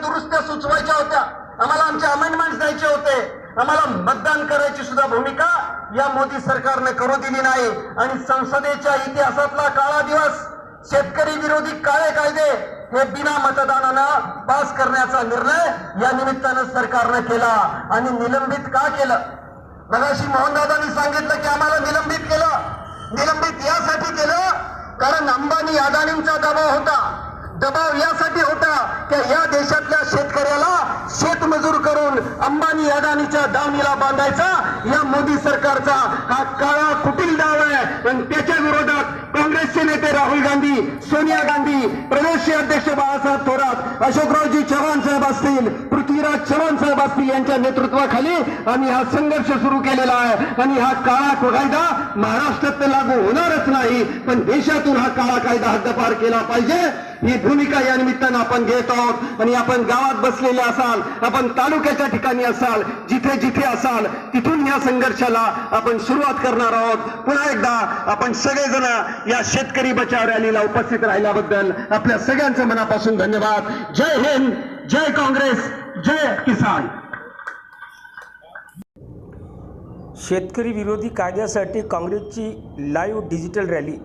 दुरुस्त्या सुचवायच्या होत्या. आम्हाला आमचे अमेंडमेंट द्यायचे होते. आम्हाला मतदान करायची सुद्धा भूमिका या मोदी सरकारने करू दिली नाही. आणि संसदेच्या इतिहासातला काळा दिवस शेतकरी विरोधी काळे कायदे हे बिना मतदानानं पास करण्याचा निर्णय या निमित्तानं सरकारनं केला. आणि निलंबित का केलं? मगाशी मोहनदादांनी सांगितलं की आम्हाला निलंबित केलं. निलंबित यासाठी केलं कारण अंबानी अदानींचा दबाव होता. दबाव यासाठी होता की या देशातल्या शेतकऱ्याला शेतमजूर करून अंबानी अदानीच्या दावणीला बांधायचा. या मोदी सरकारचा हा काळा कुटील डाव आहे. आणि त्याच्या विरोधात काँग्रेसचे नेते राहुल गांधी सोनिया गांधी प्रदेशचे अध्यक्ष बाळासाहेब थोरात अशोकरावजी चव्हाण साहेब असतील पृथ्वीराज चव्हाण साहेब असतील यांच्या नेतृत्वाखाली आम्ही हा संघर्ष सुरू केलेला आहे. आणि हा काळा कायदा महाराष्ट्रात तर लागू होणारच नाही पण देशातून हा काळा कायदा हद्दपार केला पाहिजे. ही भूमिका या निमित्तानं आपण घेत आहोत. आणि आपण गावात बसलेले असाल आपण तालुक्याच्या ठिकाणी असाल जिथे जिथे असाल तिथून या संघर्षाला आपण सुरुवात करणार आहोत. पुन्हा एकदा आपण सगळेजण या शेतकरी बचाव रॅलीला उपस्थित राहिल्याबद्दल आपल्या सगळ्यांचं मनापासून धन्यवाद. जय हिंद जय काँग्रेस जय किसान. शेतकरी विरोधी कायद्यासाठी काँग्रेसची लाईव्ह डिजिटल रॅली.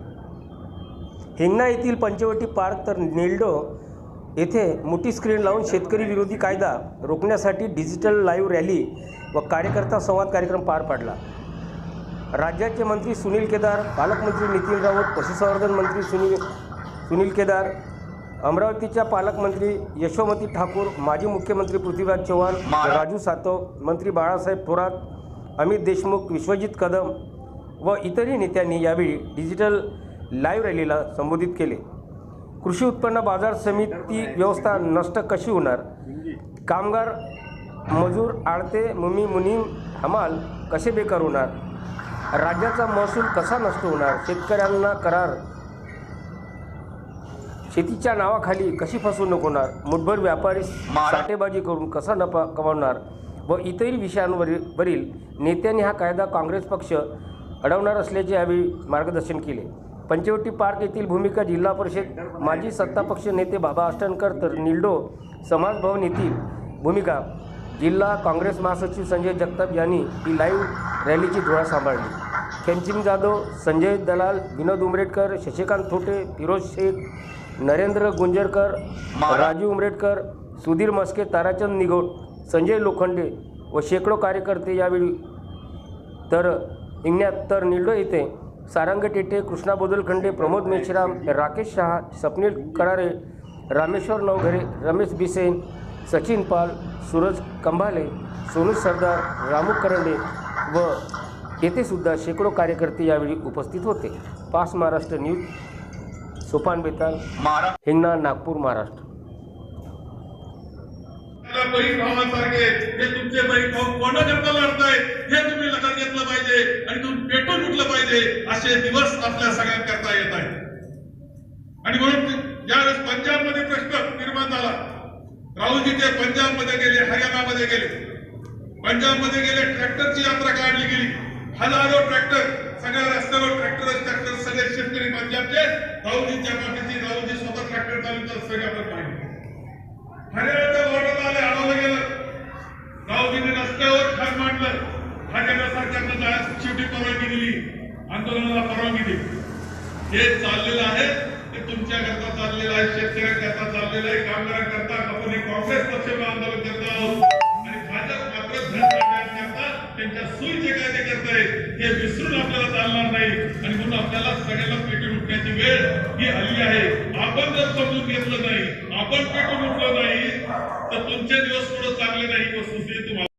हिंगणा येथील पंचवटी पार्क तर नेल्डो येथे मोठी स्क्रीन लावून शेतकरी विरोधी कायदा रोखण्यासाठी डिजिटल लाईव्ह रॅली व कार्यकर्ता संवाद कार्यक्रम पार पाडला. राज्याचे मंत्री सुनील केदार पालकमंत्री नितीन राऊत पशुसंवर्धन मंत्री सुनील सुनील केदार अमरावतीच्या पालकमंत्री यशोमती ठाकूर माजी मुख्यमंत्री पृथ्वीराज चव्हाण राजू सातव मंत्री बाळासाहेब थोरात अमित देशमुख विश्वजित कदम व इतरही नेत्यांनी यावेळी डिजिटल लाईव्ह रॅलीला संबोधित केले. कृषी उत्पन्न बाजार समिती व्यवस्था नष्ट कशी होणार? कामगार मजूर आडते मुमी मुनीम हमाल कसे बेकार होणार? राज्याचा महसूल कसा नष्ट होणार? शेतकऱ्यांना करार. शेतीच्या नावाखाली कशी फसवणूक होणार? मुठभर व्यापारी साठेबाजी करून कसा नफा कमावणार? व इतरही विषयांवरील वरील नेत्यांनी हा कायदा काँग्रेस पक्ष अडवणार असल्याचे यावेळी मार्गदर्शन केले. पंचवटी पार्क येथील भूमिका जिल्हा परिषद माजी सत्तापक्ष नेते बाबा अष्टणकर तर निल्डो समाज भवन येथील भूमिका जिल्हा काँग्रेस महासचिव संजय जगताप यांनी ही लाईव्ह रॅलीची धुळा सांभाळली. खेमसिंग जाधव संजय दलाल विनोद उमरेडकर शशिकांत थोटे फिरोज शेख नरेंद्र गुंजरकर राजू उमरेडकर सुधीर मस्के ताराचंद निगोट संजय लोखंडे व शेकडो कार्यकर्ते यावेळी तर हिंगण्यात तर निल्डो येथे सारंग टेटे कृष्णा बोदलखंडे प्रमोद मेश्राम राकेश शहा स्वप्नील करारे रामेश्वर नवघरे रमेश बिसेन सचिन पाल सूरज कंभाले सोनू सरदार रामू करंडे व येथे सुद्धा शेकडो कार्यकर्ते यावेळी उपस्थित होते. पास महाराष्ट्र न्यूज सोपान बेताल हिंगणा नागपूर महाराष्ट्र. बहीण भावासारखे हे तुमचे बहीण भाऊ कोणाकरता लढताय हे तुम्ही लक्षात घेतलं पाहिजे आणि तुम्ही पेटून उठलं पाहिजे असे दिवस आपल्या सगळ्यांकरता येत आहेत. आणि म्हणून ज्यावेळेस ज्यावेळेस पंजाबमध्ये प्रश्न निर्माण झाला राहुलजी ते पंजाबमध्ये गेले हरियाणामध्ये गेले. पंजाबमध्ये गेले ट्रॅक्टरची यात्रा काढली गेली. हजारो ट्रॅक्टर सगळ्या रस्त्यावर ट्रॅक्टर ट्रॅक्टर सगळे शेतकरी पंजाबचे राहुलजींच्या पाठीशी राहुलजी स्वतः ट्रॅक्टर चालवतात सगळे आपण पाहिजे हरियाणा हरियाणासारख्या जाण्यास शेवटी परवानगी दिली. आंदोलनाला परवानगी दिली. हे चाललेलं आहे. ते तुमच्या करता चाललेलं आहे. शेतकऱ्यांकरता चाललेलं आहे. कामगारांकरता आपण हे काँग्रेस पक्ष आंदोलन करत आहोत. आणि भाजप मात्र धन काढण्याकरता त्यांच्या काय ते करताय हे विसरून आपल्याला चालणार नाही. आणि म्हणून आपल्याला सगळ्यांना पेटून उठण्याची वेळ ही आली आहे. आपण जर समजून घेतलं नाही आपण पेटून उठलो नाही तर तुमचे दिवस पुढे चांगले नाही. वस्तुस्थिती तुम्हाला